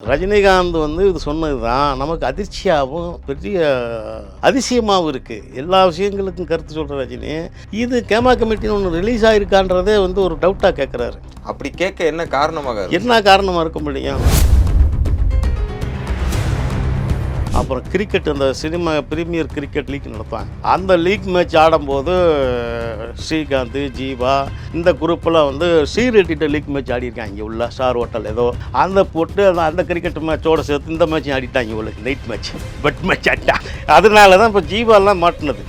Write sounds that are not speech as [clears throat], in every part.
ரஜினிகாந்த் வந்து இது சொன்னது தான் நமக்கு அதிர்ச்சியாகவும் பெரிய அதிசயமாகவும் இருக்குது எல்லா விஷயங்களுக்கும் கருத்து சொல்கிற ரஜினி. இது கேமா கமிட்டின்னு ஒன்று ரிலீஸ் ஆகிருக்கான்றதே வந்து ஒரு டவுட்டாக கேட்குறாரு அப்படி கேட்க என்ன காரணமாக? என்ன காரணமாக இருக்க முடியும்? அப்புறம் கிரிக்கெட் அந்த சினிமா பிரீமியர் கிரிக்கெட் லீக் நடத்துவாங்க. அந்த லீக் மேட்ச் ஆடும்போது ஸ்ரீகாந்த் ஜீவா இந்த குரூப்பெல்லாம் வந்து ஸ்ரீரெட்டிட்ட லீக் மேட்ச் ஆடிருக்காங்க இங்கே உள்ள ஸ்டார் ஹோட்டல் ஏதோ. அந்த போட்டு அந்த அந்த கிரிக்கெட் மேட்சோட சேர்த்து இந்த மேட்ச் ஆடிட்டாங்க இவ்வளோ நைட் மேட்ச் பெட் மேட்ச் ஆடிட்டா அதனால தான் இப்போ ஜீவாலாம் மாட்டினது.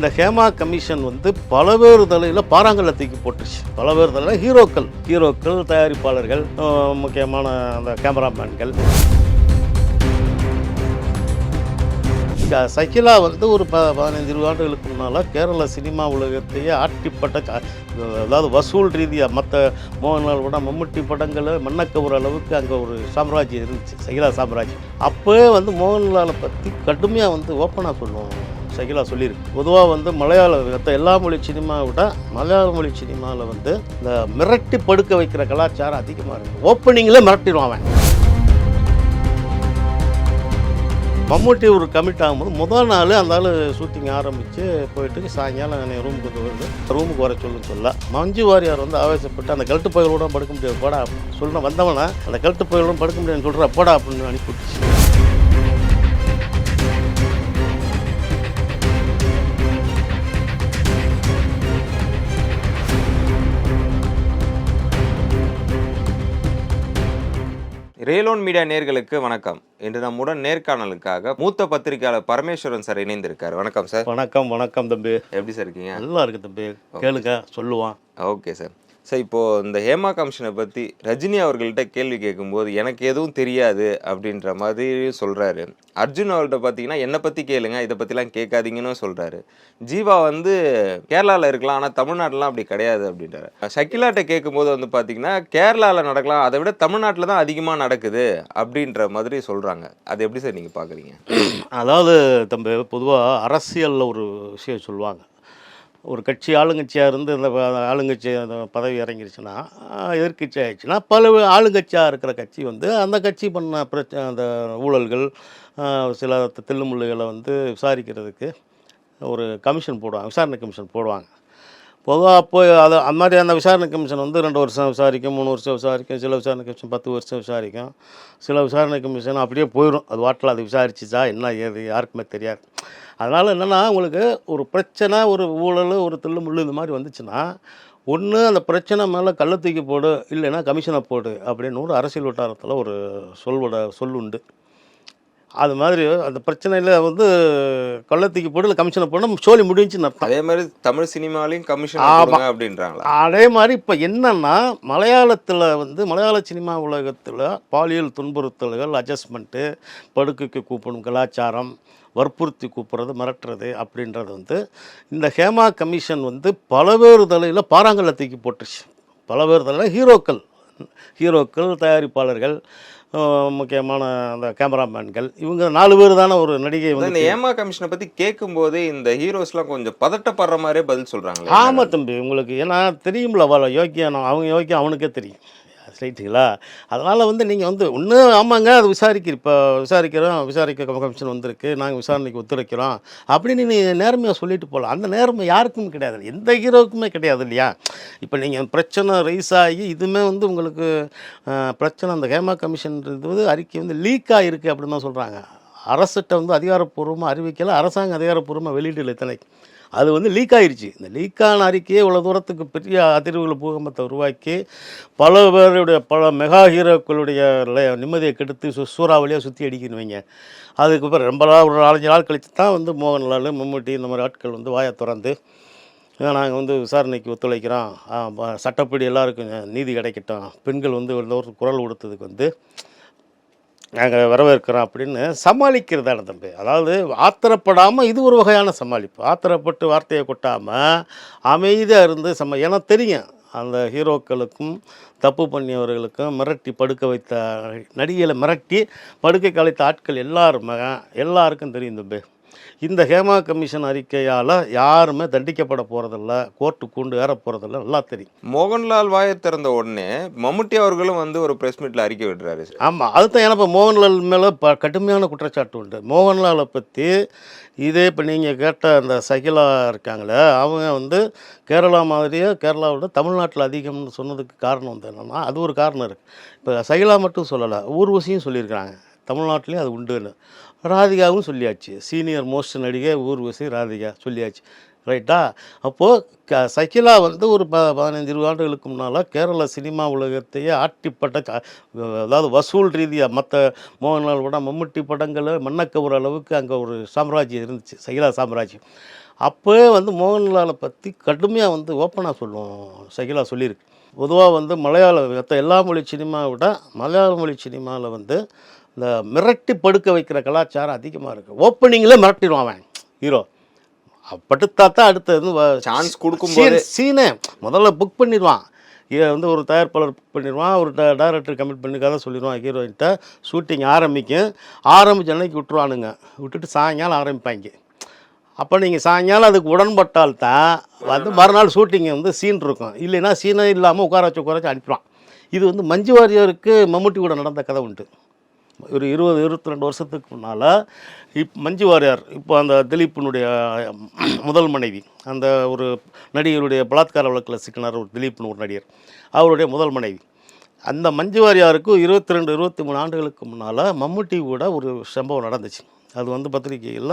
இந்த ஹேமா கமிஷன் வந்து பல பேர் தலையில் பாறாங்கல்ல தூக்கி போட்டுருச்சு. பல பேர் தலையில் ஹீரோக்கள். ஹீரோக்கள் தயாரிப்பாளர்கள் முக்கியமான அந்த கேமராமேன்கள். சகிலா வந்து ஒரு ப பதினைஞ்சு இருபது ஆண்டுகளுக்கு முன்னால் கேரள சினிமா உலகத்தையே ஆட்டிப்பட்ட க- அதாவது வசூல் ரீதியாக மற்ற மோகன்லால் கூட மம்முட்டி படங்களை ஒரு அளவுக்கு அங்கே ஒரு சாம்ராஜ்யம் இருந்துச்சு. சகிலா சாம்ராஜ்யம். அப்போவே வந்து மோகன்லாலை பற்றி கடுமையாக வந்து ஓப்பனாக சொல்லுவோம் சகிலா சொல்லியிருக்கு பொதுவாக வந்து மலையாள மற்ற எல்லா மொழி சினிமாவை விட மலையாள மொழி சினிமாவில் வந்து இந்த மிரட்டி படுக்க வைக்கிற கலாச்சாரம் அதிகமாக இருக்குது ஓப்பனிங்கில் மிரட்டிடுவான் அவன். மம்முட்டி ஒரு கமிட் ஆகும்போது முதல் நாள் அந்த ஆள் ஷூட்டிங் ஆரம்பித்து போயிட்டு சாயங்காலம் என்னை ரூமுக்கு வருது. ரூமுக்கு வர சொல்லுன்னு சொல்ல. மஞ்சு வாரியார் வந்து ஆவேசப்பட்டு அந்த கழுத்து பயிலோட படுக்க முடியாது போடா சொல்ல வந்தவனா அந்த கழுத்து பயிலோட படுக்க முடியாதுன்னு சொல்கிற போடா அப்படின்னு அனுப்பிவிட்டுச்சு. ரேலோன் மீடியா நேர்களுக்கு வணக்கம். இன்று நம்முடன் நேர்காணலுக்காக மூத்த பத்திரிகையாளர் பரமேஸ்வரன் சார் இணைந்திருக்காரு. வணக்கம் சார். வணக்கம் வணக்கம் தம்பி. எப்படி சார் இருக்கீங்க? நல்லா இருக்கு தம்பி. கேளுங்க சொல்லுவான். Okay sir. சார் இப்போது இந்த ஹேமா கமிஷனை பற்றி ரஜினி அவர்கள்ட்ட கேள்வி கேட்கும்போது எனக்கு எதுவும் தெரியாது அப்படின்ற மாதிரி சொல்கிறாரு அர்ஜுன் அவர்கிட்ட பார்த்தீங்கன்னா என்னை பற்றி கேளுங்க இதை பற்றிலாம் கேட்காதீங்கன்னு சொல்கிறாரு ஜீவா வந்து கேரளாவில் இருக்கலாம் ஆனால் தமிழ்நாட்டிலாம் அப்படி கிடையாது அப்படின்றாரு. ஷக்கிலாட்ட கேட்கும்போது வந்து பார்த்தீங்கன்னா கேரளாவில் நடக்கலாம் அதை விட தமிழ்நாட்டில் தான் அதிகமாக நடக்குது அப்படின்ற மாதிரி சொல்கிறாங்க அது எப்படி சார் நீங்கள் பார்க்குறீங்க அதாவது தம்பி பொதுவாக அரசியலில் ஒரு விஷயம் சொல்லுவாங்க. ஒரு கட்சி ஆளுங்கட்சியாக இருந்து இந்த ஆளுங்கட்சி அந்த பதவி இறங்கிருச்சுன்னா எதிர்கட்சி எதிர்க்கட்சி ஆயிடுச்சுன்னா பல ஆளுங்கட்சியாக இருக்கிற கட்சி வந்து அந்த கட்சி பண்ண பிரச்சனை அந்த ஊழல்கள் சில தில்லுமுள்ளுகளை வந்து விசாரிக்கிறதுக்கு ஒரு கமிஷன் போடுவாங்க விசாரணை கமிஷன் போடுவாங்க. பொதுவாக அப்போ அது அந்த மாதிரி அந்த விசாரணை கமிஷன் வந்து ரெண்டு வருஷம் விசாரிக்கும் மூணு வருஷம் விசாரிக்கும் சில விசாரணை கமிஷன் பத்து வருஷம் விசாரிக்கும். சில விசாரணை கமிஷன் அப்படியே போயிடும் அது வாட்டில் அது விசாரிச்சுச்சா என்ன ஏது யாருக்குமே தெரியாது. அதனால் என்னென்னா உங்களுக்கு ஒரு பிரச்சனை ஒரு ஊழல் ஒரு தில்லு முள்ளு இந்த மாதிரி வந்துச்சுன்னா ஒன்று அந்த பிரச்சனை மேலே கள்ள தூக்கி போடு இல்லைன்னா கமிஷனை போடு அப்படின்னு ஒரு அரசியல் வட்டாரத்தில் ஒரு சொல்வோட சொல்லுண்டு அது மாதிரி அந்த பிரச்சனையில் வந்து கள்ளத்தூக்கி போடு இல்லை கமிஷனை போடணும் சோழி முடிஞ்சுன்னு அர்த்தம். அதே மாதிரி தமிழ் சினிமாலையும் கமிஷன் ஆமா. கொடுங்க அப்படின்றாங்களா? அதே மாதிரி இப்போ என்னன்னா மலையாளத்தில் வந்து மலையாள சினிமா உலகத்தில் பாலியல் துன்புறுத்தல்கள் அட்ஜஸ்ட்மெண்ட்டு படுக்கைக்கு கூப்பிடும் கலாச்சாரம் வற்புறுத்தி கூப்பிட்றது மிரட்டுறது அப்படின்றது வந்து இந்த ஹேமா கமிஷன் வந்து பல பேர் தலையில் பாறாங்கல்ல தூக்கி போட்டுருச்சு. பல பேர் தலையில் ஹீரோக்கள் ஹீரோக்கள் தயாரிப்பாளர்கள் முக்கியமான அந்த கேமராமேன்கள் இவங்க நாலு பேர் தானே ஒரு நடிகை வந்து இந்த ஏமா கமிஷனை பத்தி கேட்கும்போது இந்த ஹீரோஸ்லாம் கொஞ்சம் பதட்டப்படுற மாதிரியே பதில் சொல்றாங்களே. ஆமாம் தம்பி உங்களுக்கு ஏன்னா தெரியும்ல வர யோக்கியம் அவங்க யோக்கியம் அவனுக்கே தெரியும். ரைட்டுங்களா அதனால் வந்து நீங்கள் வந்து ஒன்று ஆமாங்க அது விசாரிக்க இப்போ விசாரிக்கிறோம் விசாரிக்க கமிஷன் வந்திருக்கு நாங்கள் விசாரணைக்கு ஒத்துழைக்கிறோம் அப்படின்னு நீ நேர்மையாக சொல்லிட்டு போகலாம் அந்த நேர்மை யாருக்கும் கிடையாது. எந்த ஹீரோவுக்குமே கிடையாது இல்லையா? இப்போ நீங்கள் பிரச்சனை ரைஸ் ஆகி இதுவுமே வந்து உங்களுக்கு பிரச்சனை. அந்த ஹேமா கமிஷன்ன்றது வந்து அறிக்கை வந்து லீக்காக இருக்குது அப்படின்னு தான் சொல்கிறாங்க அரசிட்ட வந்து அதிகாரப்பூர்வமாக அறிவிக்கலை அரசாங்கம் அதிகாரப்பூர்வமாக இல்லை இத்தனைக்கு அது வந்து லீக் ஆயிடுச்சு இந்த லீக்கான அறிக்கையே இவ்வளோ தூரத்துக்கு பெரிய அதிர்வுகளை பூகம்பத்தை உருவாக்கி பல பேருடைய பல மெகா ஹீரோக்களுடைய நிம்மதியை கெடுத்து சு சூறாவளியாக சுற்றி அடிக்கணுவீங்க அதுக்கப்புறம் ரொம்ப நாள் ஒரு நாலஞ்சு நாள் கழித்து தான் வந்து மோகன்லால் மம்முட்டி இந்த மாதிரி ஆட்கள் வந்து வாயை திறந்து நாங்கள் வந்து விசாரணைக்கு ஒத்துழைக்கிறோம். சட்டப்படி எல்லாருக்கும் நீதி கிடைக்கட்டும். பெண்கள் வந்து ஒரு குரல் கொடுத்ததுக்கு வந்து நாங்கள் வரவேற்கிறோம் அப்படின்னு சமாளிக்கிறதான தம்பி? அதாவது ஆத்திரப்படாமல் இது ஒரு வகையான சமாளிப்பு. ஆத்திரப்பட்டு வார்த்தையை கொட்டாமல் அமைதியாக இருந்து சம ஏன்னா தெரியும் அந்த ஹீரோக்களுக்கும் தப்பு பண்ணியவர்களுக்கும் மிரட்டி படுக்க வைத்த நடிகைகளை மிரட்டி படுக்கை கலைத்த ஆட்கள் எல்லாருமே எல்லாருக்கும் தெரியும் தம்பி. இந்த ஹேமா கமிஷன் அறிக்கையால் யாருமே தண்டிக்கப்பட போகிறதில்ல கோர்ட்டு கொண்டு ஏற போகிறதில்ல நல்லா தெரியும். மோகன்லால் வாயை திறந்த உடனே மம்முட்டி அவர்களும் வந்து ஒரு பிரஸ் மீட்ல அறிக்கை விடுறாரு ஆமாம் அதுதான் ஏன்னா இப்போ மோகன்லால் மேலே ப கடுமையான குற்றச்சாட்டு உண்டு. மோகன்லாலை பற்றி இதே இப்போ நீங்கள் கேட்ட அந்த சகிலா இருக்காங்களே அவங்க வந்து கேரளா மாதிரியே கேரளாவோட தமிழ்நாட்டில் அதிகம்னு சொன்னதுக்கு காரணம் வந்து என்னென்னா அது ஒரு காரணம் இருக்குது இப்போ சகிலா மட்டும் சொல்லலை ஊர்வசியும் சொல்லியிருக்கிறாங்க. தமிழ்நாட்டிலையும் அது உண்டுன்னு ராதிகாவும் சொல்லியாச்சு. சீனியர் மோஸ்ட் நடிகை ஊர்வசி ராதிகா சொல்லியாச்சு. ரைட்டா? அப்போது க சகிலா வந்து ஒரு ப பதினஞ்சு இருபது ஆண்டுகளுக்கு முன்னால் கேரள சினிமா உலகத்தையே ஆட்டிப்பட்ட க அதாவது வசூல் ரீதியாக மற்ற மோகன்லால் படம் மம்முட்டி படங்களை மண்ணக்கவுற அளவுக்கு அங்கே ஒரு சாம்ராஜ்யம் இருந்துச்சு. சகிலா சாம்ராஜ்யம். அப்போவே வந்து மோகன்லாலை பற்றி கடுமையாக வந்து ஓப்பனாக சொல்லுவோம். சகிலா சொல்லியிருக்கு. பொதுவாக வந்து மலையாள மற்ற எல்லா மொழி சினிமாவை விட மலையாள மொழி சினிமாவில் வந்து இந்த மிரட்டி படுக்க வைக்கிற கலாச்சாரம் அதிகமாக இருக்குது ஓப்பனிங்கில் மிரட்டிடுவான் அவன். ஹீரோ படுத்தா தான் அடுத்தது சான்ஸ் கொடுக்கும்போது சீன் முதல்ல புக் பண்ணிடுவான். இதை வந்து ஒரு தயாரிப்பாளர் புக் பண்ணிடுவான். ஒரு டைரக்டர் கமிட் பண்ணி கதை சொல்லிடுவான். ஹீரோயின்ட்ட ஷூட்டிங் ஆரம்பிக்கும். ஆரம்பிச்ச அன்னைக்கு விட்டுருவானுங்க. விட்டுட்டு சாயங்காலம் ஆரம்பிப்பாங்க. அப்போ நீங்கள் சாயங்காலம் அதுக்கு உடன்பட்டால் தான் வந்து மறுநாள் ஷூட்டிங் வந்து சீன் இருக்கும். இல்லைன்னா சீனே இல்லாமல் உட்கார வச்சு உட்கார வச்சு அனுப்பிடுவான். இது வந்து மஞ்சு வாரியருக்கு மம்முட்டி கூட நடந்த கதை உண்டு. ஒரு இருபது இருபத்தி ரெண்டு வருஷத்துக்கு முன்னால் இப் மஞ்சு வாரியார் இப்போ அந்த திலீப்பினுடைய முதல் மனைவி அந்த ஒரு நடிகருடைய பலாத்கார வழக்கில் சிக்கினார் ஒரு திலீப்னு ஒரு நடிகர். அவருடைய முதல் மனைவி. அந்த மஞ்சு வாரியாருக்கு இருபத்தி ரெண்டு இருபத்தி மூணு ஆண்டுகளுக்கு முன்னால் மம்முட்டி கூட ஒரு சம்பவம் நடந்துச்சு. அது வந்து பத்திரிகையில்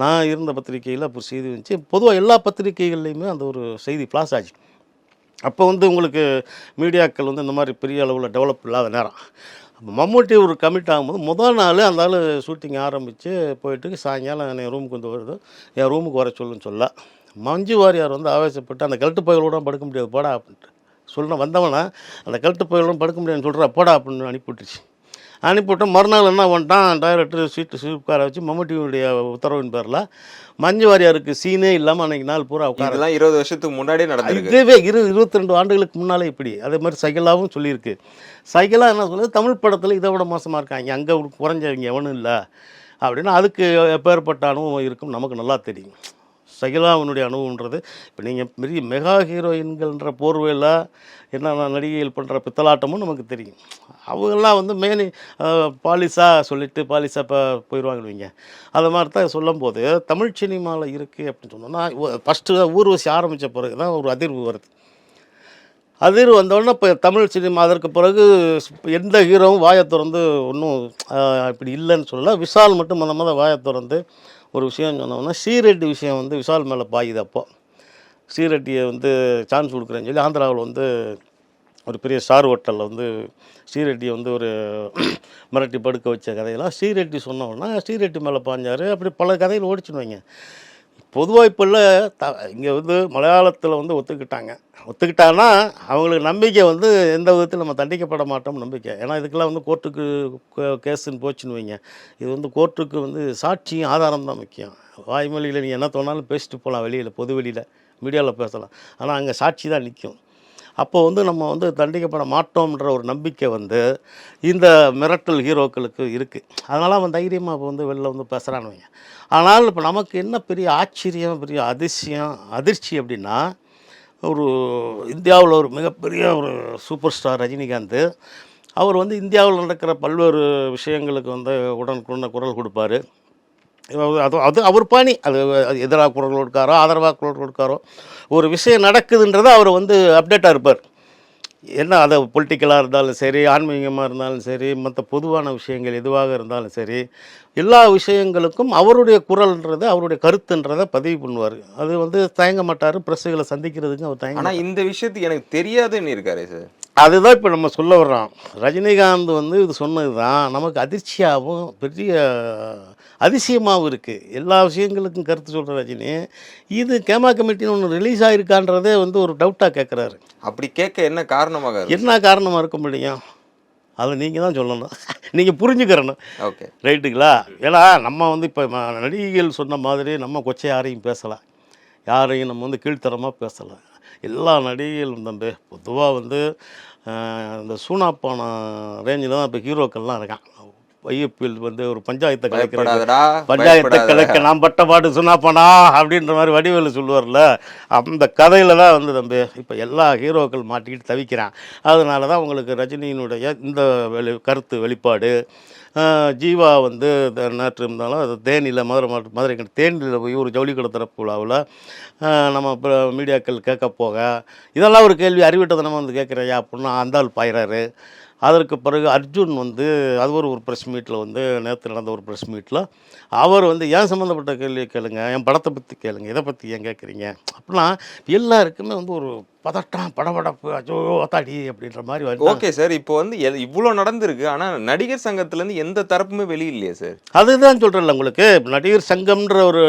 நான் இருந்த பத்திரிகையில் அப்போ செய்தி வந்துச்சு. பொதுவாக எல்லா பத்திரிகைகள்லேயுமே அந்த ஒரு செய்தி ஃப்ளாஷ் ஆச்சு. அப்போ வந்து உங்களுக்கு மீடியாக்கள் வந்து இந்த மாதிரி பெரிய அளவில் டெவலப் இல்லாத நேரம். மம்முட்டி ஒரு கமிட் ஆகும்போது முதல் நாள் அந்த ஆள் ஷூட்டிங் ஆரம்பித்து போயிட்டு சாயங்காலம் என்னை ரூமுக்கு வந்து வருது. என் ரூமுக்கு வர சொல்லுன்னு சொல்ல. மஞ்சு வாரியார் வந்து ஆவேசப்பட்டு அந்த கழுட்டு பயிலோட படுக்க முடியாது போடா அப்படின்ட்டு. சொல்லணும் வந்தவனா அந்த கழுட்டு பயிலோட படுக்க முடியாதுன்னு சொல்கிறா போடா அப்படின்னு அனுப்பிவிட்டுச்சு அனுப்பிவிட்டு மறுநாள் என்ன பண்ணிட்டான் டைரக்டர் சீட்டு சீட்கார வச்சு மம்முட்டியுடைய உத்தரவின் பேரில் மஞ்சு வாரியாருக்கு சீனே இல்லாமல் அன்னைக்கு நாள் பூரா உட்கார இதெல்லாம் இருபது வருஷத்துக்கு முன்னாடியே நடந்திருக்கு. இதுவே இரு இருபத்தி ரெண்டு ஆண்டுகளுக்கு முன்னாலே இப்படி. அதே மாதிரி சைக்கிளாவும் சொல்லியிருக்கு. சைக்கிளாக என்ன சொல்லுது தமிழ் படத்தில் இதை விட மோசமாக இருக்காங்க. அங்கே குறைஞ்சவங்க எவனும் இல்லை. அப்படின்னா அதுக்கு எப்பேற்பட்ட அனுபவம் இருக்கும். நமக்கு நல்லா தெரியும். சகிலாவினுடைய அனுபவன்றது இப்போ நீங்கள் பெரிய மெகா ஹீரோயின்கள்ன்ற போர்வையில் என்னென்ன நடிகைகள் பண்ணுற பித்தலாட்டமும் நமக்கு தெரியும். அவங்கெல்லாம் வந்து மேனி பாலிஸாக சொல்லிட்டு பாலிஸாக இப்போ போயிடுவாங்கன்னு வைங்க. அது மாதிரி தான் சொல்லும்போது தமிழ் சினிமாவில் இருக்குது அப்படின்னு சொன்னோன்னா ஃபஸ்ட்டு ஊர்வசி ஆரம்பித்த பிறகு தான் ஒரு அதிர்வு வருது. அதிர்வு வந்தோடனே இப்போ தமிழ் சினிமா அதற்கு பிறகு எந்த ஹீரோவும் வாயை திறந்து ஒன்றும் இப்படி இல்லைன்னு சொல்லல. விஷால் மட்டும் மொதல் மொதல் வாயை திறந்து ஒரு விஷயம் சொன்னோம்னா ஸ்ரீரெட்டி விஷயம் வந்து விஷால் மேலே பாயுது அப்போ. ஸ்ரீரெட்டியை வந்து சான்ஸ் கொடுக்குறேன்னு சொல்லி ஆந்திராவில் வந்து ஒரு பெரிய ஸ்டார் ஹோட்டலில் வந்து ஸ்ரீரெட்டியை வந்து ஒரு [clears throat] மிரட்டி படுக்க வச்ச கதையெல்லாம் ஸ்ரீரெட்டி சொன்னோன்னா ஸ்ரீரெட்டி மேலே பாஞ்சார். அப்படி பல கதைகள் ஓடிச்சுன்னு வைங்க. பொதுவாக இப்போல்ல த இங்கே வந்து மலையாளத்தில் வந்து ஒத்துக்கிட்டாங்க. ஒத்துக்கிட்டாங்கன்னா அவங்களுக்கு நம்பிக்கை வந்து எந்த விதத்தில் நம்ம தண்டிக்கப்பட மாட்டோம் நம்பிக்கை. ஏன்னா இதுக்கெல்லாம் வந்து கோர்ட்டுக்கு கேஸுன்னு போச்சுன்னு வைங்க. இது வந்து கோர்ட்டுக்கு வந்து சாட்சியும் ஆதாரம் தான் முக்கியம். வாய்மொழியில் நீங்கள் என்ன தோணாலும் பேசிட்டு போகலாம் வெளியில் பொது வெளியில் மீடியாவில் பேசலாம். ஆனால் அங்கே சாட்சி தான் நிற்கும் அப்போ வந்து நம்ம வந்து தண்டிக்கப்பட மாட்டோம்ன்ற ஒரு நம்பிக்கை வந்து இந்த மிரட்டல் ஹீரோக்களுக்கு இருக்குது அதனால் அவன் தைரியமாக இப்போ வந்து வெளில வந்து பேசுகிறான்னு வைங்க. ஆனால் இப்போ நமக்கு என்ன பெரிய ஆச்சரியம் பெரிய அதிசயம் அதிர்ச்சி அப்படின்னா ஒரு இந்தியாவில் ஒரு மிகப்பெரிய ஒரு சூப்பர் ஸ்டார் ரஜினிகாந்த் அவர் வந்து இந்தியாவில் நடக்கிற பல்வேறு விஷயங்களுக்கு வந்து உடனுக்குடனே குரல் கொடுப்பாரு. அது அது அவர் பாணி. அது எதிராக குரல் கொடுக்காரோ ஆதரவாக குரல் கொடுக்காரோ ஒரு விஷயம் நடக்குதுன்றதை அவர் வந்து அப்டேட்டாக இருப்பார். என்ன அது பொலிட்டிக்கலாக இருந்தாலும் சரி ஆன்மீகமாக இருந்தாலும் சரி மற்ற பொதுவான விஷயங்கள் எதுவாக இருந்தாலும் சரி எல்லா விஷயங்களுக்கும் அவருடைய குரல்ன்றது அவருடைய கருத்துன்றதை பதிவு பண்ணுவார். அது வந்து தயங்க மாட்டார். ப்ரெஸ்ஸுகளை சந்திக்கிறதுக்கு அவர் தயங்க இந்த விஷயத்துக்கு எனக்கு தெரியாதுன்னு இருக்காரு சார் அதுதான் இப்போ நம்ம சொல்ல வர்றோம். ரஜினிகாந்த் வந்து இது சொன்னது தான் நமக்கு அதிர்ச்சியாகவும் பெரிய அதிசயமாகவும் இருக்குது எல்லா விஷயங்களுக்கும் கருத்து சொல்கிற ரஜினி இது கேமா கமிட்டின்னு ஒன்று ரிலீஸ் ஆகிருக்கான்றதே வந்து ஒரு டவுட்டாக கேட்குறாரு அப்படி கேட்க என்ன காரணமாக என்ன காரணமாக இருக்க முடியும்? அதை நீங்கள் தான் சொல்லணும். [laughs] நீங்கள் புரிஞ்சுக்கிறணும். ஓகே. ரைட்டுங்களா? ஏன்னா நம்ம வந்து இப்போ நடிகைகள் சொன்ன மாதிரி நம்ம கொச்சை யாரையும் பேசலாம் யாரையும் நம்ம வந்து கீழ்த்தரமாக பேசலாம் எல்லா நடிகைகளும் தம்பி பொதுவாக வந்து இந்த சூனாப்பான ரேஞ்சில் தான் இப்போ ஹீரோக்கள்லாம் இருக்கான் ஐஎப்பிஎல் வந்து ஒரு பஞ்சாயத்தை பயப்படாதடா பஞ்சாயத்தை கலைக்க நான் பட்ட பாட்டு சொன்னாப்பனா அப்படின்ற மாதிரி வடிவேலு சொல்லுவார்ல அந்த கதையில் தான் வந்து தம்பி இப்போ எல்லா ஹீரோக்கள் மாட்டிக்கிட்டு தவிக்கிறான். அதனால தான் உங்களுக்கு ரஜினியினுடைய இந்த வெளி கருத்து வெளிப்பாடு ஜீவா வந்து நேற்று இருந்தாலும் அது தேனியில் மதுரை மாவட்டம் மதுரை தேனியில் போய் ஒரு ஜவுளி கடை திறப்பு விழாவில் நம்ம இப்போ மீடியாக்கள் கேட்க போக இதெல்லாம் ஒரு கேள்வி அறிவிட்டதனமாக வந்து கேட்குறையா அப்படின்னா அந்த ஆள் பாயிறாரு. அதற்கு பிறகு அர்ஜுன் வந்து அது ஒரு ஒரு ப்ரெஸ் மீட்டில் வந்து நேற்று நடந்த ஒரு ப்ரெஸ் மீட்டில் அவர் வந்து ஏன் சம்மந்தப்பட்ட கேள்வியை கேளுங்க? என் படத்தை பற்றி கேளுங்க. இதை பற்றி ஏன் கேட்குறீங்க? அப்படின்னா எல்லாருக்குமே வந்து ஒரு பதட்டம் படபடப்பு அச்சோ அத்தாடி அப்படின்ற மாதிரி வந்து ஓகே சார் இப்போ வந்து இவ்வளோ நடந்திருக்கு ஆனா நடிகர் சங்கத்துல இருந்து எந்த தரப்புமே வெளியில்லையே சார்? அதுதான் சொல்கிறேன்ல உங்களுக்கு. நடிகர் சங்கம்ன்ற ஒரு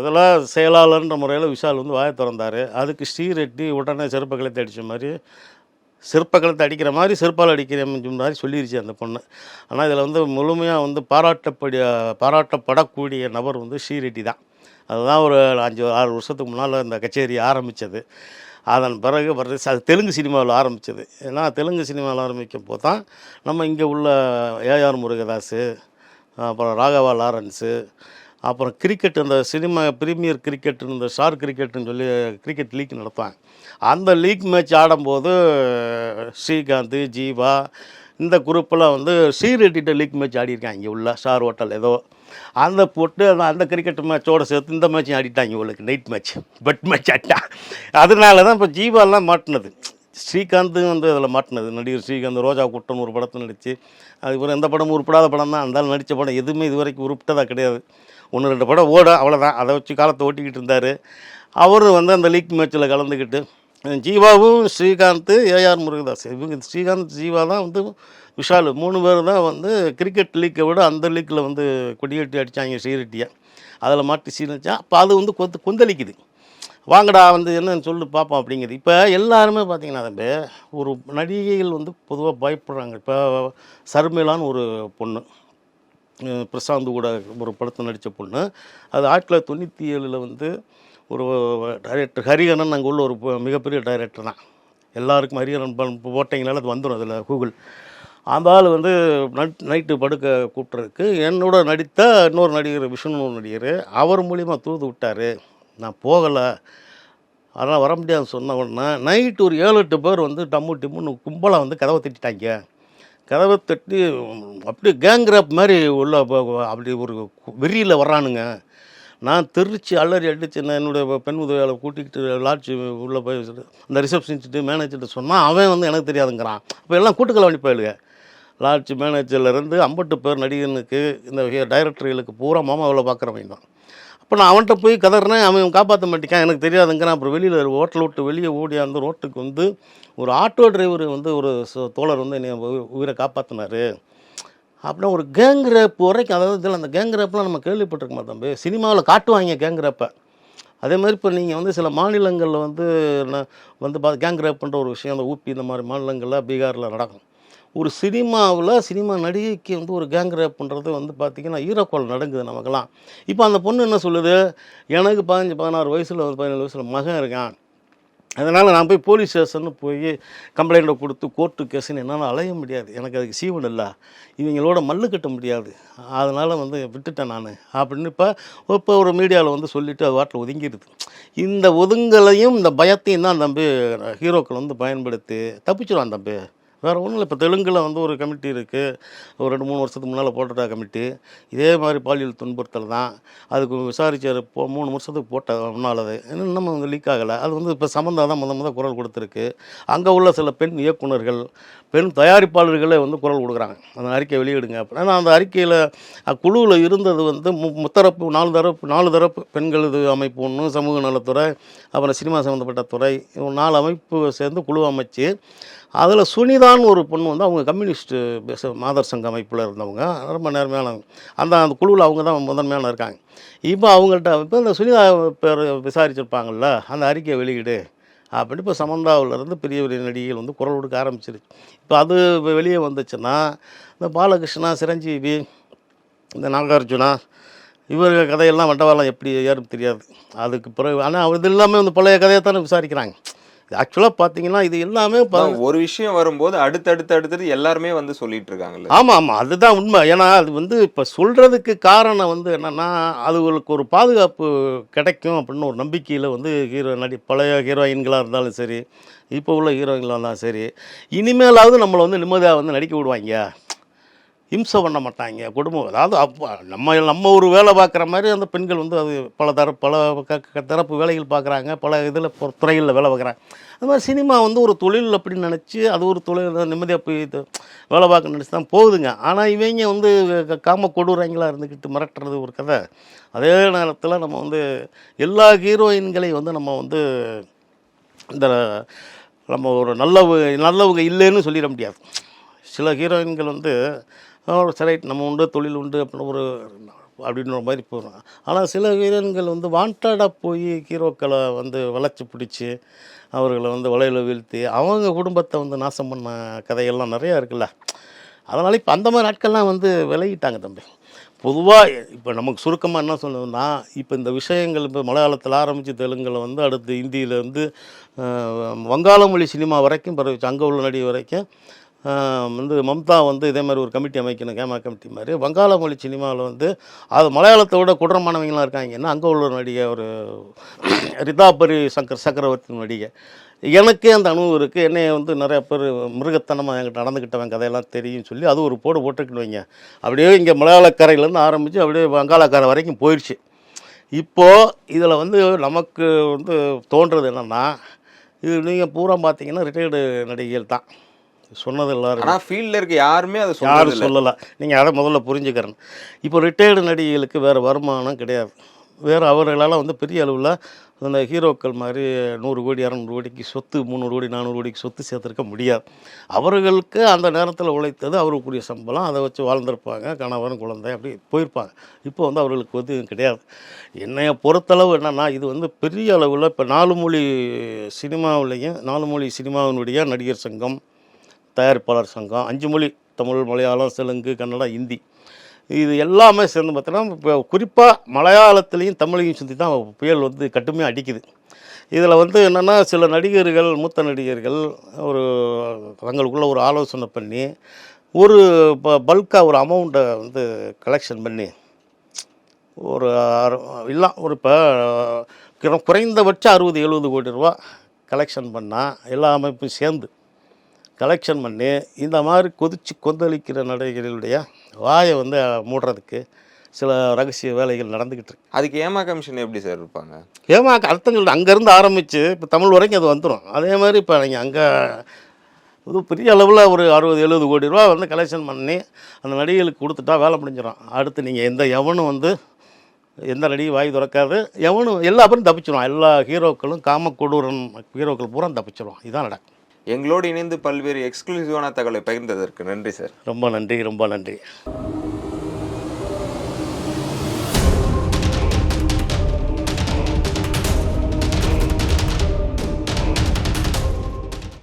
இதில் செயலாளர்ன்ற முறையில் விஷால் வந்து வாயை திறந்தார். அதுக்கு ஸ்ரீரெட்டி உடனே செருப்பை அடித்த மாதிரி சிற்பக்கலத்தை அடிக்கிற மாதிரி சிற்பால் அடிக்கிற மாதிரி சொல்லிருச்சு அந்த பொண்ணு. ஆனால் இதில் வந்து முழுமையாக வந்து பாராட்டப்படி பாராட்டப்படக்கூடிய நபர் வந்து ஸ்ரீரெட்டி தான். அதுதான் ஒரு அஞ்சு ஆறு வருஷத்துக்கு முன்னால் இந்த கச்சேரி ஆரம்பித்தது அதன் பிறகு வர்றது அது தெலுங்கு சினிமாவில் ஆரம்பித்தது ஏன்னா தெலுங்கு சினிமாவில் ஆரம்பிக்கும் போது தான் நம்ம இங்கே உள்ள ஏஆர் முருகதாஸு அப்புறம் ராகவா லாரன்ஸு அப்புறம் கிரிக்கெட் இந்த சினிமா பிரீமியர் கிரிக்கெட் இந்த ஸ்டார் கிரிக்கெட்னு சொல்லி கிரிக்கெட் லீக் நடத்துவாங்க. அந்த லீக் மேட்ச் ஆடும்போது ஸ்ரீகாந்த் ஜீவா இந்த குரூப்பெல்லாம் வந்து சீரெட்டிட்ட லீக் மேட்ச் ஆடியிருக்காங்க. இங்கே உள்ள ஸ்டார் ஹோட்டல் ஏதோ. அந்த போட்டு அந்த அந்த கிரிக்கெட் மேட்சோட சேர்த்து இந்த மேட்ச்சும் ஆடிட்டாங்க இவளுக்கு. நைட் மேட்ச் பெட் மேட்ச் ஆட்டா. அதனால தான் இப்போ ஜீவாலாம் மாட்டினது. ஸ்ரீகாந்த் வந்து அதில் மாட்டினது. நடிகர் ஸ்ரீகாந்த் ரோஜா குட்டன் ஒரு படத்தில் நடித்து அதுக்கப்புறம் எந்த படமும் உருப்படாத படம் தான் அந்த நடித்த படம் எதுவுமே இது வரைக்கும் உருப்பிட்டதா கிடையாது. ஒன்று ரெண்டு படம் ஓடும் அவ்வளோதான் அதை வச்சு காலத்தை ஓட்டிக்கிட்டு இருந்தார். அவர் வந்து அந்த லீக் மேட்ச்சில் கலந்துக்கிட்டு ஜீவாவும் ஸ்ரீகாந்த் ஏஆர் முருகதாஸ். இவங்க ஸ்ரீகாந்த் ஜீவா தான் வந்து விஷால். மூணு பேர் தான் வந்து கிரிக்கெட் லீக்கை விட அந்த லீக்கில் வந்து கொடியேட்டி அடித்தாங்க ஸ்ரீரெட்டியை அதில் மாட்டி சீனிச்சா அப்போ அது வந்து கொத்து கொந்தளிக்குது. வாங்கடா வந்து என்னன்னு சொல்லி பார்ப்போம் அப்படிங்கிறது இப்போ எல்லாருமே பார்த்தீங்கன்னா தம்பி ஒரு நடிகைகள் வந்து பொதுவாக பயப்படுறாங்க. இப்போ சர்மிளான்னு ஒரு பொண்ணு. பிரசாந்த் கூட ஒரு படத்தில் நடித்த பொண்ணு. அது ஆயிரத்தி தொள்ளாயிரத்தி தொண்ணூற்றி ஏழில் வந்து ஒரு டைரக்டர் ஹரிஹரன் அங்கே உள்ள ஒரு மிகப்பெரிய டைரக்டர் தான். எல்லாருக்கும் ஹரிஹரன் பண் போட்டிங்கனால அது வந்துடும் அதில் கூகுள். அந்த ஆள் வந்து நட் நைட்டு படுக்க கூப்பிட்றதுக்கு என்னோட நடித்த இன்னொரு நடிகர் விஷ்ணு ஒரு நடிகர் அவர் மூலிமா தூது விட்டார். நான் போகலை. அதெல்லாம் வர முடியாதுன்னு சொன்ன உடனே நைட்டு ஒரு ஏழு எட்டு பேர் வந்து டம்மு டிம்முன்னு கும்பலாக வந்து கதவை திட்டாங்க கதவை தட்டி அப்படியே கேங்ரப் மாதிரி உள்ள அப்படி ஒரு வெறியில் வர்றானுங்க. நான் தெரிச்சு அலறி அடித்து நான் என்னுடைய பெண் உதவியாளர் கூட்டிக்கிட்டு லாட்ஜ் உள்ளே போய் அந்த ரிசப்ஷனிஸ்ட்டு மேனேஜர்கிட்ட சொன்னால் அவன் வந்து எனக்கு தெரியாதுங்கிறான். அப்போ எல்லாம் கூட்டுக்கல வண்டி போயிடுங்க. லாட்ஜ் மேனேஜர்லேருந்து ஐம்பட்டு பேர் நடிகனுக்கு இந்த டைரக்டர்களுக்கு பூரா மாமாவில் பார்க்குறவங்க தான் அப்போ நான் அவன்கிட்ட போய் கதறினேன் அவன் காப்பாற்ற மாட்டேங்கான் எனக்கு தெரியாதுங்கிறான். அப்புறம் வெளியில் ஹோட்டல் விட்டு வெளியே ஓடி அந்த ரோட்டுக்கு வந்து ஒரு ஆட்டோ டிரைவர் வந்து ஒரு தோழர் வந்து என்னை உயிரை காப்பாற்றினார் அப்படின்னா ஒரு கேங் ரேப் வரைக்கும் அதாவது இதில் அந்த கேங் ரேப்லாம் நம்ம கேள்விப்பட்டிருக்க மாட்டோம் தம்பி. சினிமாவில் காட்டுவாங்க கேங் ரேப்பை அதே மாதிரி இப்போ நீங்கள் வந்து சில மாநிலங்களில் வந்து என்ன வந்து பா கேங் ரேப் பண்ணுற ஒரு விஷயம் அந்த ஊபி இந்த மாதிரி மாநிலங்களில் பீகாரில் நடக்கும். ஒரு சினிமாவில் சினிமா நடிகைக்கு வந்து ஒரு கேங் ரேப் பண்ணுறது வந்து பார்த்திங்கன்னா ஈரக்கோள் நடக்குது நமக்கெல்லாம். இப்போ அந்த பொண்ணு என்ன சொல்லுது? எனக்கு பதினஞ்சு பதினாறு வயசில் ஒரு பதினேழு வயசில் மகன் இருக்கான். அதனால் நான் போய் போலீஸ் ஸ்டேஷன்னு போய் கம்ப்ளைண்ட்டை கொடுத்து கோர்ட்டு கேஸுன்னு என்னால் அலைய முடியாது. எனக்கு அதுக்கு சீவன் இல்லை. இவங்களோட மல்லு கட்ட முடியாது. அதனால் வந்து விட்டுட்டேன் நான். அப்படின்னு இப்போ இப்போ ஒரு மீடியாவில் வந்து சொல்லிவிட்டு அது வாட்டில் ஒதுங்கிடுது இந்த ஒதுங்கலையும் இந்த பயத்தையும் தான் தம்பி ஹீரோக்கள் வந்து பயன்படுத்தி தப்பிச்சிடுவான் தம்பி. வேறு ஒன்றும் இல்லை. இப்போ தெலுங்கில் வந்து ஒரு கமிட்டி இருக்குது ஒரு ரெண்டு மூணு வருஷத்துக்கு முன்னால் போட்டுட்டா கமிட்டி. இதே மாதிரி பாலியல் துன்புறுத்தல் தான். அதுக்கு விசாரிச்சார். போ மூணு வருஷத்துக்கு போட்ட முன்னால் அது இன்னும் வந்து லீக் ஆகலை. அது வந்து இப்போ சம்மந்தா தான் முத முத குரல் கொடுத்துருக்கு. அங்கே உள்ள சில பெண் இயக்குனர்கள் பெண் தயாரிப்பாளர்களே வந்து குரல் கொடுக்குறாங்க. அந்த அறிக்கை வெளியிடுங்க அப்படின்னா அந்த அறிக்கையில் குழுவில் இருந்தது வந்து மு முத்தரப்பு நாலு தரப்பு நாலு தரப்பு பெண்கள் இது அமைப்பு ஒன்று சமூக நலத்துறை அப்புறம் சினிமா சம்மந்தப்பட்ட துறை நாலு அமைப்பு சேர்ந்து குழு அமைச்சு அதில் சுனிதான்னு ஒரு பொண்ணு வந்து அவங்க கம்யூனிஸ்ட் பேச மாதர் சங்க அமைப்பில் இருந்தவங்க. ரொம்ப நேர்மையானவங்க அந்த அந்த குழுவில் அவங்க தான் முதன்மையான இருக்காங்க. இப்போ அவங்கள்ட்ட இப்போ இந்த சுனிதா பேர் விசாரிச்சிருப்பாங்கள்ல அந்த அறிக்கையை வெளியிடு. அப்படின்னு இப்போ சமந்தாவிலேருந்து பெரிய பெரிய நடிகைகள் வந்து குரல் கொடுக்க ஆரம்பிச்சிருச்சு. இப்போ அது இப்போ வெளியே வந்துச்சுன்னா இந்த பாலகிருஷ்ணா சிரஞ்சீவி இந்த நாகார்ஜுனா இவர்கள் கதையெல்லாம் வண்டவாளம் எப்படி ஏறும் தெரியாது. அதுக்கு பிறகு ஆனால் இது எல்லாமே வந்து பழைய கதையை தானே விசாரிக்கிறாங்க. ஆக்சுவலாக பார்த்தீங்கன்னா இது எல்லாமே ஒரு விஷயம் வரும்போது அடுத்தடுத்து அடுத்தது எல்லாருமே வந்து சொல்லிட்டு இருக்காங்கல்ல ஆமாம் ஆமாம் அதுதான் உண்மை. ஏன்னா அது வந்து இப்போ சொல்கிறதுக்கு காரணம் வந்து என்னென்னா அதுகளுக்கு ஒரு பாதுகாப்பு கிடைக்கும் அப்படின்னு ஒரு நம்பிக்கையில் வந்து ஹீரோ நடி பழைய ஹீரோயின்களாக இருந்தாலும் சரி இப்போ உள்ள ஹீரோயின்களாக இருந்தாலும் சரி இனிமேலாவது நம்மளை வந்து நிம்மதியாக வந்து நடிக்க விடுவாங்க இம்சை பண்ண மாட்டாங்க குடும்பம் அதாவது அப்போ நம்ம நம்ம ஒரு வேலை பார்க்குற மாதிரி அந்த பெண்கள் வந்து அது பல தர பல க- தரப்பு வேலைகள் பார்க்குறாங்க பல இதில் துறைகளில் வேலை பார்க்குறாங்க. அது மாதிரி சினிமா வந்து ஒரு தொழில் அப்படின்னு நினச்சி அது ஒரு தொழில் நிம்மதியாக போய் இது வேலை பார்க்க நினச்சி தான் போகுதுங்க. ஆனால் இவங்க வந்து காம கொடூரங்களா இருந்துக்கிட்டு மிரட்டுறது ஒரு கதை. அதே நேரத்தில் நம்ம வந்து எல்லா ஹீரோயின்களையும் வந்து நம்ம வந்து இந்த நம்ம ஒரு நல்லவ நல்லவங்க இல்லைன்னு சொல்லிட முடியாது. சில ஹீரோயின்கள் வந்து சரி நம்ம உண்டு தொழில் உண்டு அப்படின்னு ஒரு அப்படின்ற மாதிரி போகிறோம் ஆனால் சில வீரர்கள் வந்து வாண்டடாக போய் ஹீரோக்களை வந்து வளைச்சி பிடிச்சி அவர்களை வந்து வலையில் வீழ்த்தி அவங்க குடும்பத்தை வந்து நாசம் பண்ண கதைகள்லாம் நிறையா இருக்குல்ல. அதனால் இப்போ அந்த மாதிரி நாட்கள்லாம் வந்து விலகிட்டாங்க தம்பி. பொதுவாக இப்போ நமக்கு சுருக்கமாக என்ன சொல்லணும்னா இப்போ இந்த விஷயங்கள் இப்போ மலையாளத்தில் ஆரம்பித்து தெலுங்கில் வந்து அடுத்து இந்தியில் வந்து வங்காள மொழி சினிமா வரைக்கும் பரவிச்சு அங்கே உள்ள நடிகை வரைக்கும் வந்து மம்தா வந்து இதே மாதிரி ஒரு கமிட்டி அமைக்கணும் கேமா கமிட்டி மாதிரி. வங்காள மொழி சினிமாவில் வந்து அது மலையாளத்தை விட குடரமானவங்களாம் இருக்காங்கன்னா அங்கே உள்ள ஒரு நடிகை ஒரு [clears throat] ரிதாபரி சங்கர் சக்கரவர்த்தி நடிகை. எனக்கே அந்த அனுபவம் இருக்குது என்னை வந்து நிறைய பேர் மிருகத்தனமாக என்கிட்ட நடந்துக்கிட்டவன் கதையெல்லாம் தெரியும் சொல்லி அது ஒரு போடு போட்டுக்கிட்டு வைங்க. அப்படியே இங்கே மலையாளக்கரையிலேருந்து ஆரம்பித்து அப்படியே வங்காளக்கரை வரைக்கும் போயிடுச்சு இப்போது இதில் வந்து நமக்கு வந்து தோன்றது என்னென்னா இது நீங்கள் பூரா பார்த்தீங்கன்னா ரிட்டையர்டு நடிகைகள் தான். சொன்னது எல்லாரும். ஃபீல்ட்ல இருக்க யாருமே அதை யாரும் இல்ல சொல்லலை. நீங்கள் அதை முதல்ல புரிஞ்சுக்கிறேன் இப்போ ரிட்டையர்டு நடிகைகளுக்கு வேறு வருமானம் கிடையாது. வேறு அவர்களால் வந்து பெரிய அளவில் அந்த ஹீரோக்கள் மாதிரி நூறு கோடி இரநூறு கோடிக்கு சொத்து முந்நூறு கோடி நானூறு கோடிக்கு சொத்து சேர்த்துருக்க முடியாது. அவர்களுக்கு அந்த நேரத்தில் உழைத்தது அவருக்குரிய சம்பளம். அதை வச்சு வாழ்ந்திருப்பாங்க கணவன் குழந்தை அப்படி போயிருப்பாங்க. இப்போ வந்து அவர்களுக்கு வந்து கிடையாது. என்னைய பொறுத்தளவு என்னென்னா இது வந்து பெரிய அளவில் இப்போ நாலு மொழி சினிமாவிலையும் நாலு மொழி சினிமாவினுடைய நடிகர் சங்கம் தயாரிப்பாளர் சங்கம் அஞ்சு மொழி தமிழ் மலையாளம் தெலுங்கு கன்னடா ஹிந்தி இது எல்லாமே சேர்ந்து பார்த்தோன்னா இப்போ குறிப்பாக மலையாளத்துலேயும் தமிழையும் சுற்றி தான் புயல் வந்து கட்டுமையாக அடிக்குது. இதில் வந்து என்னென்னா சில நடிகர்கள் மூத்த நடிகர்கள் ஒரு தங்களுக்குள்ளே ஒரு ஆலோசனை பண்ணி ஒரு இப்போ பல்காக ஒரு அமௌண்ட்டை வந்து கலெக்ஷன் பண்ணி ஒரு அறு- இல்லை ஒரு இப்போ குறைந்தபட்சம் அறுபது எழுபது கோடி ரூபா கலெக்ஷன் பண்ணால் எல்லா அமைப்பும் சேர்ந்து கலெக்ஷன் பண்ணி இந்த மாதிரி கொதிச்சு கொந்தளிக்கிற நடிகர்களுடைய வாயை வந்து மூடுறதுக்கு சில ரகசிய வேலைகள் நடந்துக்கிட்டு இருக்கு. அதுக்கு ஏமா கமிஷன் எப்படி சார் இருப்பாங்க? ஏமா அர்த்தங்கள் அங்கேருந்து ஆரம்பித்து இப்போ தமிழ் வரைக்கும் அது வந்துடும் அதே மாதிரி இப்போ நீங்கள் அங்கே இது பெரிய அளவில் ஒரு அறுபது எழுபது கோடி ரூபா வந்து கலெக்ஷன் பண்ணி அந்த நடிகைகளுக்கு கொடுத்துட்டா வேலை முடிஞ்சிடும் அடுத்து நீங்கள் எந்த எவனும் வந்து எந்த நடிகை வாய் திறக்காது. எவனும் எல்லா பேரும் தப்பிச்சிடுவான் எல்லா ஹீரோக்களும் காம கொடூரன் ஹீரோக்கள் பூரா தப்பிச்சிடுவான் இதான் நடக்கும். எங்களோடு இணைந்து பல்வேறு எக்ஸ்க்ளூசிவான தகவலை பகிர்ந்ததற்கு நன்றி சார் ரொம்ப நன்றி ரொம்ப நன்றி.